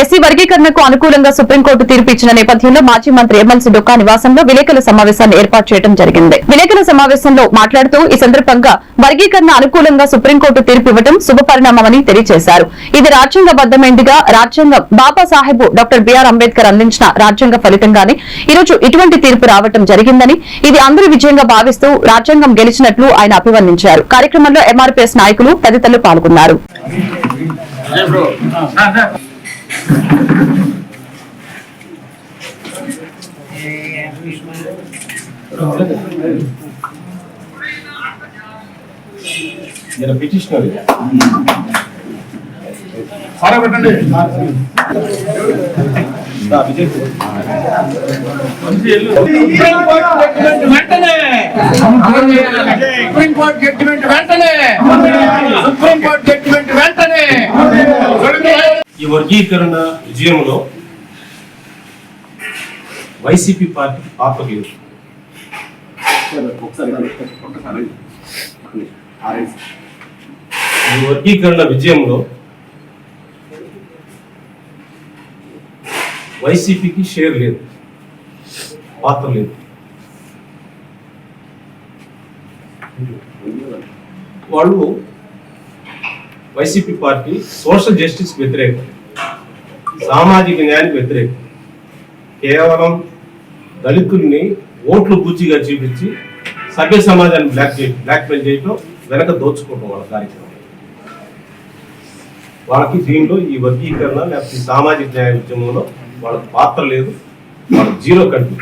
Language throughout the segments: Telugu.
ఎస్సీ వర్గీకరణకు అనుకూలంగా సుప్రీంకోర్టు తీర్పు ఇచ్చిన నేపథ్యంలో మాజీ మంత్రి ఎమ్మెల్సీ డొక్కా నివాసంలో విలేకరుల సమావేశాన్ని ఏర్పాటు చేయడం జరిగింది. విలేకరుల సమావేశంలో మాట్లాడుతూ ఈ సందర్భంగా వర్గీకరణ అనుకూలంగా సుప్రీంకోర్టు తీర్పు ఇవ్వడం శుభపరిణామమని తెలియజేశారు. ఇది రాజ్యాంగబద్దమైందిగా రాజ్యాంగం బాబాసాహెబ్ డాక్టర్ బిఆర్ అంబేద్కర్ అందించిన రాజ్యాంగ ఫలితంగానే ఈ రోజు ఇటువంటి తీర్పు రావడం జరిగిందని ఇది అందరి విజయంగా భావిస్తూ రాజ్యాంగం గెలిచినట్లు ఆయన అభివర్ణించారు. కార్యక్రమంలో ఎంఆర్పీఎస్ నాయకులు తదితరులు పాల్గొన్నారు. ఈయన పిటిషనర్. సారా పెట్టండి. వెంటనే. సుప్రీం కోర్టు జడ్జిమెంట్ వెంటనే. సుప్రీం కోర్టు జడ్జిమెంట్ వర్గీకరణ విజయంలో వైసీపీ పార్టీ పాత్ర లేదు ఈ వర్గీకరణ విజయంలో వైసీపీకి షేర్ లేదు పాత్ర లేదు. వాళ్ళు వైసీపీ పార్టీ సోషల్ జస్టిస్ వ్యతిరేకం. సామాజిక న్యాయానికి వ్యతిరేకం. కేవలం దళితుల్ని ఓట్లు బుజ్జిగా చూపించి సభ్య సమాజాన్ని బ్లాక్ బ్లాక్మెయిల్ చేయటం వెనక దోచుకోవటం వాళ్ళ కార్యక్రమం. వాళ్ళకి దీనిలో ఈ వర్గీకరణ లేకపోతే ఈ సామాజిక న్యాయ ఉద్యమంలో వాళ్ళకి పాత్ర లేదు వాళ్ళకి జీరో కంట్రీ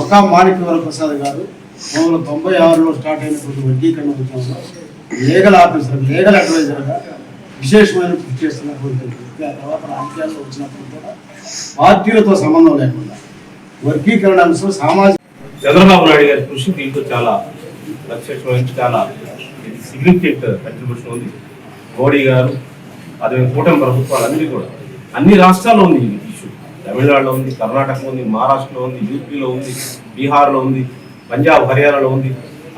ఒక మాణిక్యవర ప్రసాద్ గారు పంతొమ్మిది తొంభై ఆరులో స్టార్ట్ అయినటువంటి వర్గీకరణ ఉద్యమంలో లీగల్ ఆఫీసర్ లీగల్ అడ్వైజర్గా విశేషమైన కృషి చేస్తున్నటువంటి ఆ తర్వాత రాజకీయాల్లో వచ్చినప్పుడు కూడా పార్టీలతో సంబంధం లేకుండా వర్గీకరణ అంశం సామాజిక చంద్రబాబు నాయుడు గారి కృషి దీంట్లో చాలా ప్రత్యక్షమైన చాలా సిగ్నిఫికెంట్ కంట్రిబ్యూషన్ ఉంది. మోడీ గారు అదే కూటమి ప్రభుత్వాలన్నీ కూడా. అన్ని రాష్ట్రాల్లో ఉంది ఈ ఇష్యూ తమిళనాడులో ఉంది కర్ణాటకలో ఉంది మహారాష్ట్రలో ఉంది యూపీలో ఉంది బీహార్లో ఉంది పంజాబ్ హర్యానాలో ఉంది.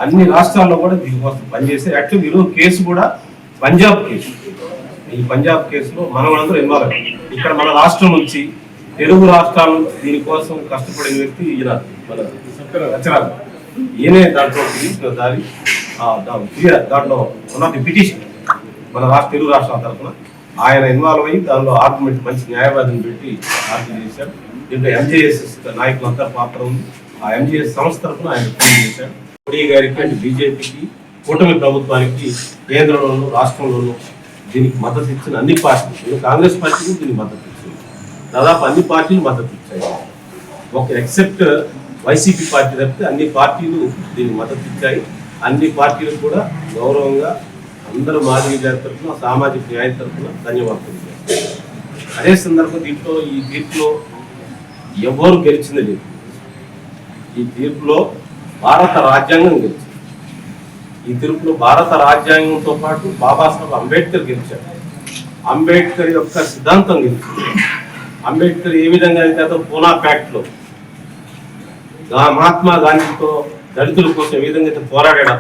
అన్ని రాష్ట్రాల్లో కూడా దీనికోసం పనిచేస్తే యాక్చువల్లీ ఈరోజు కేసు కూడా పంజాబ్ కేసు. ఈ పంజాబ్ కేసులో మనం అందరూ ఇన్వాల్వ్ ఇక్కడ మన రాష్ట్రం నుంచి తెలుగు రాష్ట్రాలు దీనికోసం కష్టపడిన వ్యక్తి ఈయన మన రచనాలు. ఈయనే దాంట్లో తీసుకున్న దారి దాంట్లో వన్ ఆఫ్ ది పిటిషన్ మన రాష్ట్ర తెలుగు రాష్ట్రాల తరఫున. ఆయన ఇన్వాల్వ్ అయ్యి దానిలో ఆర్గ్యుమెంట్ మంచి న్యాయవాదిని పెట్టి ఆర్గ్యూ చేశారు. దీంట్లో ఎంజేఎస్ నాయకులంతా పాత్ర ఉంది. ఆ ఎంజేఎస్ సంస్థ తరఫున ఆయన ఫోన్ చేశారు. మోడీ గారికి అండ్ బీజేపీకి కూటమి ప్రభుత్వానికి కేంద్రంలోను రాష్ట్రంలోనూ దీనికి మద్దతు ఇచ్చిన అన్ని పార్టీలు కాంగ్రెస్ పార్టీకి దీనికి మద్దతు ఇచ్చింది. దాదాపు అన్ని పార్టీలు మద్దతు ఇచ్చాయి. ఒక ఎక్సెప్ట్ వైసీపీ పార్టీ తప్పితే అన్ని పార్టీలు దీనికి మద్దతు ఇచ్చాయి. అన్ని పార్టీలు కూడా గౌరవంగా అందరూ మాదిరి గారి తరఫున సామాజిక న్యాయం తరఫున ధన్యవాదాలు. అదే సందర్భం దీంట్లో ఈ తీర్పులో ఎవరు గెలిచింది లేదు. ఈ తీర్పులో భారత రాజ్యాంగం గెలిచింది. ఈ తీర్పులో భారత రాజ్యాంగంతో పాటు బాబాసాహెబ్ అంబేద్కర్ గెలిచాడు అంబేద్కర్ యొక్క సిద్ధాంతం గెలిచింది. అంబేద్కర్ ఏ విధంగా అయితే అతను పూనా ప్యాక్ట్లో మహాత్మా గాంధీతో దళితుల కోసం ఏ విధంగా అయితే పోరాడాడు.